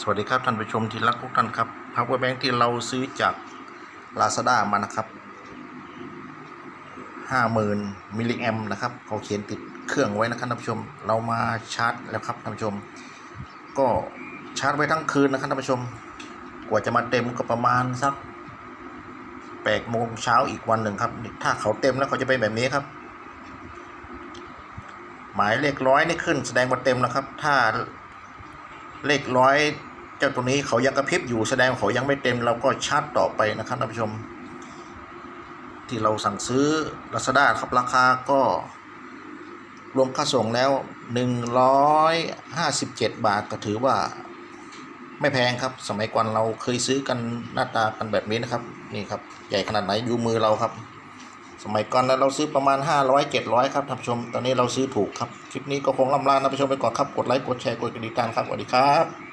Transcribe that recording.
สวัสดีครับท่านผู้ชมที่รักทุกท่านครับ power bank ที่เราซื้อจาก Lazada มานะครับ 50,000 มิลลิแอมนะครับเขาเขียนติดเครื่องไว้นะครับท่านผู้ชม เรามาชาร์จแล้วครับท่านผู้ชม ก็ชาร์จไว้ทั้งคืนนะครับท่านผู้ชม กว่าจะมาเต็มก็ประมาณสัก8โมงเช้าอีกวันหนึ่งครับ ถ้าเขาเต็มแล้วเขาจะเป็นแบบนี้ครับ หมายเลขร้อยนี่ขึ้นแสดงว่าเต็มแล้วครับ ถ้า เลขร้อยเจ้าตัวนี้เขายังกระพริบอยู่แสดงเขายังไม่เต็มเราก็ชาร์จต่อไปนะครับท่านผู้ชม ที่เราสั่งซื้อ Lazada ครับราคาก็รวมค่าส่งแล้ว 157 บาทก็ถือว่าไม่แพงครับ สมัยก่อนเราเคยซื้อกันหน้าตากันแบบนี้นะครับ นี่ครับ ใหญ่ขนาดไหนอยู่มือเราครับ สมัยก่อนนะเราซื้อประมาณ 500 700 ครับท่านผู้ชม ตอนนี้เราซื้อถูกครับ คลิปนี้ก็คงล่ำลาท่านผู้ชมไปก่อนครับ กดไลค์ กดแชร์ กดกระดิ่งตามครับ สวัสดีครับ